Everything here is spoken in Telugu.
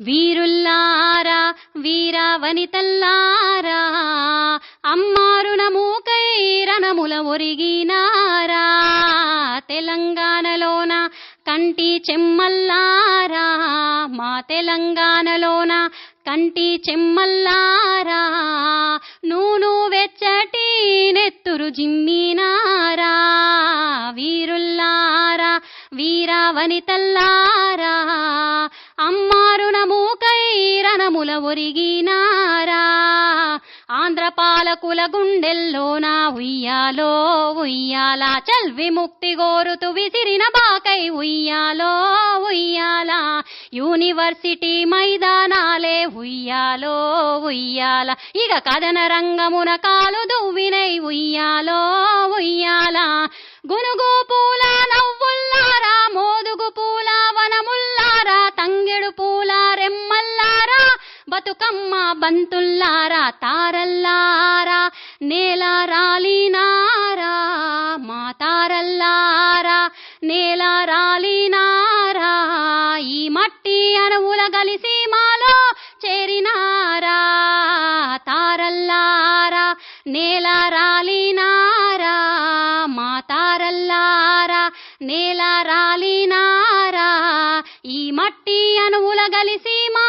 వీరుల్లారా వీరా వనితల్లారా అమ్మారుణమూకై రణముల ఒరిగినారా తెలంగాణలోన కంటి చెమ్మల్లారా మా తెలంగాణలోన కంటి చెమ్మల్లారా నూను వెచ్చటి నెత్తురు జిమ్మినారా వీరుల్లారా వీరా వనితల్లారా రణముల ఒరిగినారా? ఆంధ్ర పాలకుల గుండెల్లోన ఉయ్యాలో ఉయ్యాల? చల్ విముక్తి గోరుతు విసిరిన బాకై ఉయ్యాలో ఉయ్యాల? యూనివర్సిటీ మైదానాలే ఉయ్యాలో ఉయ్యాల? ఇక కథన రంగమున కాలు దువ్వినై ఉయ్యాలో ఉయ్యాల బతుకమ్మ బంతుల్లారా తారల్లారా నేల రాలినారా మా తారల్లారా నేల రాలినారా ఈ మట్టి అణువుల గలిసి మాలో చేరినారా తారల్లారా నేల రాలినారా మా తారల్లారా నేల రాలినారా ఈ మట్టి అణువుల గలి సీమా